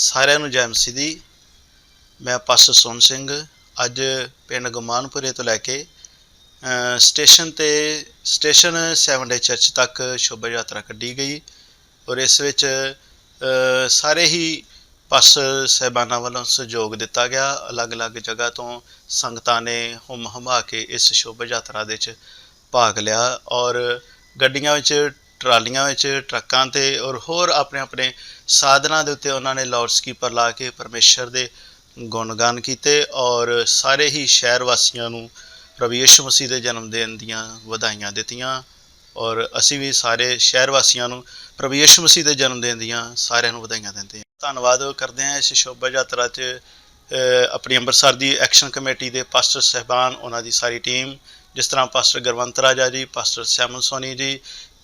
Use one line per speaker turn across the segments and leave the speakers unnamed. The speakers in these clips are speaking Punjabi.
ਸਾਰਿਆਂ ਨੂੰ ਜੈ ਮਸੀਹ ਦੀ। ਮੈਂ ਪਾਸਟਰ ਸੋਨ ਸਿੰਘ, ਅੱਜ ਪਿੰਡ ਗਮਾਨਪੁਰੇ ਤੋਂ ਲੈ ਕੇ ਸਟੇਸ਼ਨ ਤੇ, ਸਟੇਸ਼ਨ 7 ਡੇ ਚਰਚ ਤੱਕ ਸ਼ੋਭਾ ਯਾਤਰਾ ਕੱਢੀ ਗਈ। ਔਰ ਇਸ ਵਿੱਚ ਸਾਰੇ ਹੀ ਪਾਸਟਰ ਸਹਿਬਾਨਾਂ ਵੱਲੋਂ ਸਹਿਯੋਗ ਦਿੱਤਾ ਗਿਆ। ਅਲੱਗ-ਅਲੱਗ ਜਗ੍ਹਾ ਤੋਂ ਸੰਗਤਾਂ ਨੇ ਹੁਮ ਹਮਾ ਕੇ ਇਸ ਸ਼ੋਭਾ ਯਾਤਰਾ ਦੇ ਵਿੱਚ ਭਾਗ ਲਿਆ। ਔਰ ਗੱਡੀਆਂ ਵਿੱਚ ਟਰਾਲੀਆਂ ਵਿੱਚ, ਟਰੱਕਾਂ ਤੇ ਔਰ ਹੋਰ ਆਪਣੇ ਆਪਣੇ ਸਾਧਨਾਂ ਦੇ ਉੱਤੇ ਉਹਨਾਂ ਨੇ ਲਾਊਡ ਸਪੀਕਰ ਲਾ ਕੇ ਪਰਮੇਸ਼ਰ ਦੇ ਗੁਣਗਾਨ ਕੀਤੇ ਔਰ ਸਾਰੇ ਹੀ ਸ਼ਹਿਰ ਵਾਸੀਆਂ ਨੂੰ ਪ੍ਰਭੂ ਯਿਸੂ ਮਸੀਹ ਦੇ ਜਨਮ ਦਿਨ ਦੀਆਂ ਵਧਾਈਆਂ ਦਿੱਤੀਆਂ ਔਰ ਅਸੀਂ ਵੀ ਸਾਰੇ ਸ਼ਹਿਰ ਵਾਸੀਆਂ ਨੂੰ ਪ੍ਰਭੂ ਯਿਸੂ ਮਸੀਹ ਦੇ ਜਨਮ ਦਿਨ ਦੀਆਂ ਸਾਰਿਆਂ ਨੂੰ ਵਧਾਈਆਂ ਦਿੰਦੇ ਹਾਂ। ਧੰਨਵਾਦ ਕਰਦੇ ਹਾਂ ਇਸ ਸ਼ੋਭਾ ਯਾਤਰਾ 'ਚ ਆਪਣੀ ਅੰਮ੍ਰਿਤਸਰ ਦੀ ਐਕਸ਼ਨ ਕਮੇਟੀ ਦੇ ਪਾਸਟਰ ਸਹਿਬਾਨ, ਉਹਨਾਂ ਦੀ ਸਾਰੀ ਟੀਮ, ਜਿਸ ਤਰ੍ਹਾਂ ਪਾਸਟਰ ਗੁਰਵੰਤ ਰਾਜਾ ਜੀ, ਪਾਸਟਰ ਸੈਮਨ ਸੋਨੀ ਜੀ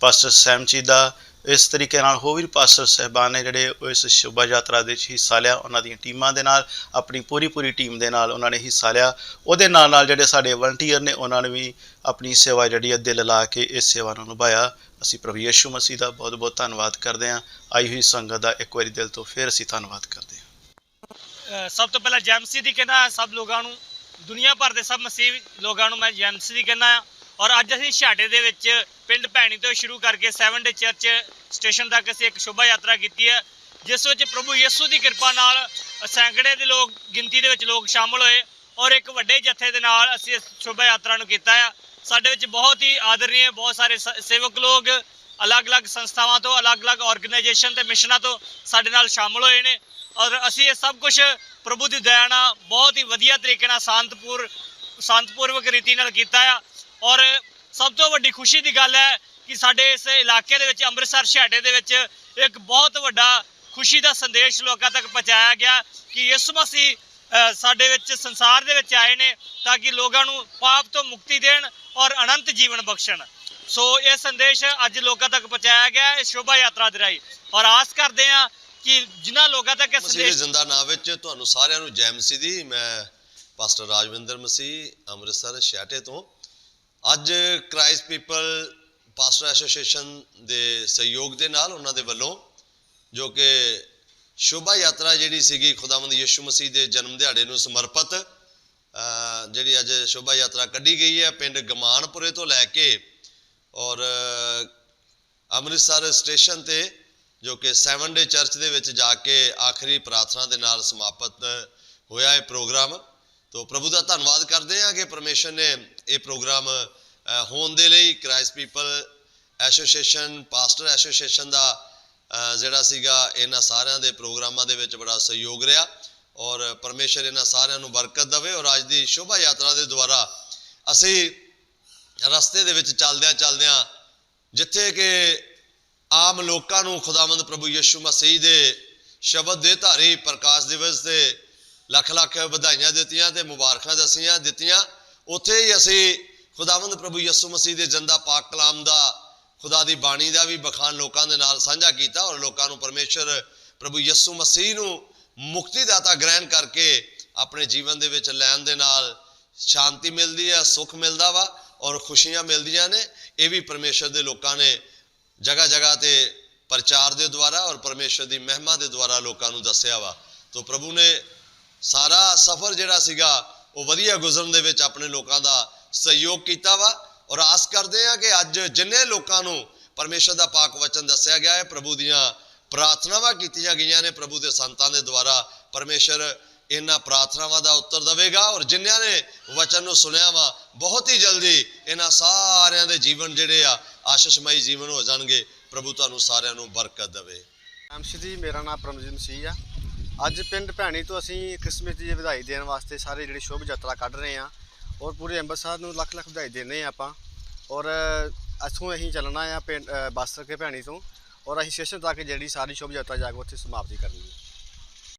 ਪਾਸਟਰ ਸੈਮ ਦਾ ਇਸ ਤਰੀਕੇ ਨਾਲ ਹੋਰ ਵੀ ਪਾਸਟਰ ਸਹਿਬਾਨ ਨੇ ਜਿਹੜੇ ਉਹ ਇਸ ਸ਼ੋਭਾ ਯਾਤਰਾ ਦੇ ਵਿੱਚ ਹਿੱਸਾ ਲਿਆ, ਉਹਨਾਂ ਦੀਆਂ ਟੀਮਾਂ ਦੇ ਨਾਲ, ਆਪਣੀ ਪੂਰੀ ਪੂਰੀ ਟੀਮ ਦੇ ਨਾਲ ਉਹਨਾਂ ਨੇ ਹਿੱਸਾ ਲਿਆ। ਉਹਦੇ ਨਾਲ ਨਾਲ ਜਿਹੜੇ ਸਾਡੇ ਵਲੰਟੀਅਰ ਨੇ, ਉਹਨਾਂ ਨੇ ਵੀ ਆਪਣੀ ਸੇਵਾ ਜਿਹੜੀ ਹੈ ਦਿਲ ਲਾ ਕੇ ਇਸ ਸੇਵਾ ਨੂੰ ਨਿਭਾਇਆ। ਅਸੀਂ ਪ੍ਰਭੂ ਯੇਸ਼ੂ ਮਸੀਹ ਦਾ ਬਹੁਤ ਬਹੁਤ ਧੰਨਵਾਦ ਕਰਦੇ ਹਾਂ। ਆਈ ਹੋਈ ਸੰਗਤ ਦਾ ਇੱਕ ਵਾਰੀ ਦਿਲ ਤੋਂ ਫਿਰ ਅਸੀਂ ਧੰਨਵਾਦ ਕਰਦੇ ਹਾਂ।
ਸਭ ਤੋਂ ਪਹਿਲਾਂ ਜੈਮਸੀ ਦੀ ਕਹਿੰਦਾ ਸਭ ਲੋਕਾਂ ਨੂੰ, ਦੁਨੀਆ ਭਰ ਦੇ ਸਭ ਮਸੀਹ ਲੋਕਾਂ ਨੂੰ ਮੈਂ ਜੈਮਸੀ ਦੀ ਕਹਿੰਦਾ ਆ ਔਰ ਅੱਜ ਅਸੀਂ ਛਾਟੇ ਦੇ ਵਿੱਚ ਪਿੰਡ ਭੈਣੀ ਤੋਂ ਸ਼ੁਰੂ ਕਰਕੇ 7 ਡੇ ਚਰਚ ਸਟੇਸ਼ਨ ਤੱਕ ਅਸੀਂ ਇੱਕ ਸ਼ੋਭਾ ਯਾਤਰਾ ਕੀਤੀ ਹੈ, ਜਿਸ ਵਿੱਚ ਪ੍ਰਭੂ ਯਿਸੂ ਦੀ ਕਿਰਪਾ ਨਾਲ ਸੈਂਕੜੇ ਦੇ ਲੋਕ, ਗਿਣਤੀ ਦੇ ਵਿੱਚ ਲੋਕ ਸ਼ਾਮਲ ਹੋਏ ਔਰ ਇੱਕ ਵੱਡੇ ਜਥੇ ਦੇ ਨਾਲ ਅਸੀਂ ਇਸ ਸ਼ੋਭਾ ਯਾਤਰਾ ਨੂੰ ਕੀਤਾ ਆ। ਸਾਡੇ ਵਿੱਚ ਬਹੁਤ ਹੀ ਆਦਰਨੀय ਬਹੁਤ ਸਾਰੇ ਸ- ਸੇਵਕ ਲੋਕ, ਅਲੱਗ-ਅਲੱਗ ਸੰਸਥਾਵਾਂ ਤੋਂ, ਅਲੱਗ-ਅਲੱਗ ਆਰਗੇਨਾਈਜੇਸ਼ਨ ਤੇ ਮਿਸ਼ਨਾਂ ਤੋਂ ਸਾਡੇ ਨਾਲ ਸ਼ਾਮਲ ਹੋਏ ਨੇ ਔਰ ਅਸੀਂ ਇਹ ਸਭ ਕੁਝ ਪ੍ਰਭੂ ਦੀ ਦਇਆ ਨਾਲ ਬਹੁਤ ਹੀ ਵਧੀਆ ਤਰੀਕੇ ਨਾਲ ਸ਼ਾਂਤਪੂਰ, ਸ਼ਾਂਤਪੂਰਵਕ ਰੀਤੀ ਨਾਲ ਕੀਤਾ ਆ। ਔਰ ਸਭ ਤੋਂ ਵੱਡੀ ਖੁਸ਼ੀ ਦੀ ਗੱਲ ਹੈ ਕਿ ਸਾਡੇ ਇਸ ਇਲਾਕੇ ਦੇ ਵਿੱਚ ਅੰਮ੍ਰਿਤਸਰ ਛਾਟੇ ਦੇ ਵਿੱਚ ਇੱਕ ਬਹੁਤ ਵੱਡਾ ਖੁਸ਼ੀ ਦਾ ਸੰਦੇਸ਼ ਲੋਕਾਂ ਤੱਕ ਪਹੁੰਚਾਇਆ ਗਿਆ ਕਿ ਯਿਸੂ ਮਸੀਹ ਸਾਡੇ ਵਿੱਚ ਸੰਸਾਰ ਦੇ ਵਿੱਚ ਆਏ ਨੇ ਤਾਂ ਕਿ ਲੋਕਾਂ ਨੂੰ ਪਾਪ ਤੋਂ ਮੁਕਤੀ ਦੇਣ ਔਰ ਅਨੰਤ ਜੀਵਨ ਬਖਸ਼ਣ। ਸੋ ਇਹ ਸੰਦੇਸ਼ ਅੱਜ ਲੋਕਾਂ ਤੱਕ ਪਹੁੰਚਾਇਆ ਗਿਆ ਇਸ ਸ਼ੋਭਾ ਯਾਤਰਾ ਦੇ ਰਾਹੀਂ। ਔਰ ਆਸ ਕਰਦੇ ਹਾਂ ਕਿ ਜਿਨ੍ਹਾਂ ਲੋਕਾਂ ਤੱਕ ਇਹ ਸੰਦੇਸ਼
ਜ਼ਿੰਦਾ ਨਾਮ ਵਿੱਚ ਤੁਹਾਨੂੰ ਸਾਰਿਆਂ ਨੂੰ ਜੈ ਮਸੀਹ ਦੀ। ਮੈਂ ਪਾਸਟਰ ਰਾਜਵਿੰਦਰ ਮਸੀਹ ਅੰਮ੍ਰਿਤਸਰ ਛਿਆਟੇ ਤੋਂ। ਅੱਜ ਕ੍ਰਾਈਸਟ ਪੀਪਲ ਪਾਸਟਰ ਐਸੋਸੀਏਸ਼ਨ ਦੇ ਸਹਿਯੋਗ ਦੇ ਨਾਲ ਉਹਨਾਂ ਦੇ ਵੱਲੋਂ ਜੋ ਕਿ ਸ਼ੋਭਾ ਯਾਤਰਾ ਜਿਹੜੀ ਸੀਗੀ ਖੁਦਾਵੰਦ ਯਿਸੂ ਮਸੀਹ ਦੇ ਜਨਮ ਦਿਹਾੜੇ ਨੂੰ ਸਮਰਪਿਤ ਜਿਹੜੀ ਅੱਜ ਸ਼ੋਭਾ ਯਾਤਰਾ ਕੱਢੀ ਗਈ ਹੈ ਪਿੰਡ ਗਮਾਨਪੁਰੇ ਤੋਂ ਲੈ ਕੇ ਔਰ ਅੰਮ੍ਰਿਤਸਰ ਸਟੇਸ਼ਨ ਤੇ ਜੋ ਕਿ 7 ਡੇ ਚਰਚ ਦੇ ਵਿੱਚ ਜਾ ਕੇ ਆਖਰੀ ਪ੍ਰਾਰਥਨਾ ਦੇ ਨਾਲ ਸਮਾਪਤ ਹੋਇਆ ਇਹ ਪ੍ਰੋਗਰਾਮ। ਤੋਂ ਪ੍ਰਭੂ ਦਾ ਧੰਨਵਾਦ ਕਰਦੇ ਹਾਂ ਕਿ ਪਰਮੇਸ਼ਰ ਨੇ ਇਹ ਪ੍ਰੋਗਰਾਮ ਹੋਣ ਦੇ ਲਈ Christ people association, pastor association ਦਾ ਜਿਹੜਾ ਸੀਗਾ, ਇਹਨਾਂ ਸਾਰਿਆਂ ਦੇ ਪ੍ਰੋਗਰਾਮਾਂ ਦੇ ਵਿੱਚ ਬੜਾ ਸਹਿਯੋਗ ਰਿਹਾ ਔਰ ਪਰਮੇਸ਼ਰ ਇਹਨਾਂ ਸਾਰਿਆਂ ਨੂੰ ਬਰਕਤ ਦੇਵੇ ਔਰ ਅੱਜ ਦੀ ਸ਼ੋਭਾ ਯਾਤਰਾ ਦੇ ਦੁਆਰਾ ਅਸੀਂ ਰਸਤੇ ਦੇ ਵਿੱਚ ਚੱਲਦਿਆਂ ਚੱਲਦਿਆਂ ਜਿੱਥੇ ਕਿ ਆਮ ਲੋਕਾਂ ਨੂੰ ਖੁਦਾਵੰਦ ਪ੍ਰਭੂ ਯਿਸੂ ਮਸੀਹ ਦੇ ਸ਼ਬਦ ਦੇ ਧਾਰੀ ਪ੍ਰਕਾਸ਼ ਦਿਵਸ ਤੇ ਲੱਖ ਲੱਖ ਵਧਾਈਆਂ ਦਿੱਤੀਆਂ ਤੇ ਮੁਬਾਰਕਾਂ ਦਸੀਆਂ, ਦਿੱਤੀਆਂ। ਉੱਥੇ ਹੀ ਅਸੀਂ ਖੁਦਾਵੰਦ ਪ੍ਰਭੂ ਯਿਸੂ ਮਸੀਹ ਦੇ ਜੰਦਾ ਪਾਕ ਕਲਾਮ ਦਾ, ਖੁਦਾ ਦੀ ਬਾਣੀ ਦਾ ਵੀ ਬਖਾਨ ਲੋਕਾਂ ਦੇ ਨਾਲ ਸਾਂਝਾ ਕੀਤਾ ਔਰ ਲੋਕਾਂ ਨੂੰ ਪਰਮੇਸ਼ਰ ਪ੍ਰਭੂ ਯਿਸੂ ਮਸੀਹ ਨੂੰ ਮੁਕਤੀ ਦਾਤਾ ਗ੍ਰਹਿਣ ਕਰਕੇ ਆਪਣੇ ਜੀਵਨ ਦੇ ਵਿੱਚ ਲੈਣ ਦੇ ਨਾਲ ਸ਼ਾਂਤੀ ਮਿਲਦੀ ਹੈ, ਸੁੱਖ ਮਿਲਦਾ ਵਾ ਔਰ ਖੁਸ਼ੀਆਂ ਮਿਲਦੀਆਂ ਨੇ। ਇਹ ਵੀ ਪਰਮੇਸ਼ਰ ਦੇ ਲੋਕਾਂ ਨੇ ਜਗ੍ਹਾ ਜਗ੍ਹਾ ਤੇ ਪ੍ਰਚਾਰ ਦੇ ਦੁਆਰਾ ਔਰ ਪਰਮੇਸ਼ਰ ਦੀ ਮਹਿਮਾ ਦੇ ਦੁਆਰਾ ਲੋਕਾਂ ਨੂੰ ਦੱਸਿਆ ਵਾ। ਤੋਂ ਪ੍ਰਭੂ ਨੇ ਸਾਰਾ ਸਫ਼ਰ ਜਿਹੜਾ ਸੀਗਾ, ਉਹ ਵਧੀਆ ਗੁਜ਼ਰਨ ਦੇ ਵਿੱਚ ਆਪਣੇ ਲੋਕਾਂ ਦਾ ਸਹਿਯੋਗ ਕੀਤਾ ਵਾ ਔਰ ਆਸ ਕਰਦੇ ਆ ਕਿ ਅੱਜ ਜਿੰਨੇ ਲੋਕਾਂ ਨੂੰ ਪਰਮੇਸ਼ਰ ਦਾ ਪਾਕ ਵਚਨ ਦੱਸਿਆ ਗਿਆ ਹੈ, ਪ੍ਰਭੂ ਦੀਆਂ ਪ੍ਰਾਰਥਨਾਵਾਂ ਕੀਤੀਆਂ ਗਈਆਂ ਨੇ, ਪ੍ਰਭੂ ਦੇ ਸੰਤਾਂ ਦੇ ਦੁਆਰਾ ਪਰਮੇਸ਼ਰ ਇਹਨਾਂ ਪ੍ਰਾਰਥਨਾਵਾਂ ਦਾ ਉੱਤਰ ਦੇਵੇਗਾ ਔਰ ਜਿਨ੍ਹਾਂ ਨੇ ਵਚਨ ਨੂੰ ਸੁਣਿਆ ਵਾ, ਬਹੁਤ ਹੀ ਜਲਦੀ ਇਹਨਾਂ ਸਾਰਿਆਂ ਦੇ ਜੀਵਨ ਜਿਹੜੇ ਆ, ਆਸ਼ੀਸ਼ਮਈ ਜੀਵਨ ਹੋ ਜਾਣਗੇ, ਪ੍ਰਭੂ ਤੁਹਾਨੂੰ ਸਾਰਿਆਂ ਨੂੰ ਬਰਕਤ ਦੇਵੇ।
ਐਮਸੀ ਜੀ, ਮੇਰਾ ਨਾਮ ਪਰਮਜੀਤ ਸਿੰਘ ਆ। ਅੱਜ ਪਿੰਡ ਭੈਣੀ ਤੋਂ ਅਸੀਂ ਕ੍ਰਿਸਮਸ ਦੀ ਵਧਾਈ ਦੇਣ ਵਾਸਤੇ ਸਾਰੇ ਜਿਹੜੇ ਸ਼ੋਭ ਯਾਤਰਾ ਕੱਢ ਰਹੇ ਆ ਔਰ ਪੂਰੇ ਅੰਮ੍ਰਿਤਸਰ ਨੂੰ ਲੱਖ ਲੱਖ ਵਧਾਈ ਦਿੰਦੇ ਆ ਆਪਾਂ ਔਰ ਅਸੋਂ ਅਸੀਂ ਚੱਲਣਾ ਆ ਪਿੰਡ ਬੱਸ ਕੇ ਭੈਣੀ ਤੋਂ ਔਰ ਅਸੀਂ ਸਟੇਸ਼ਨ ਤੱਕ ਜਿਹੜੀ ਸਾਰੀ ਸ਼ੋਭ ਯਾਤਰਾ ਜਾ ਕੇ ਉੱਥੇ ਸਮਾਪਤੀ ਕਰਨੀ ਹੈ।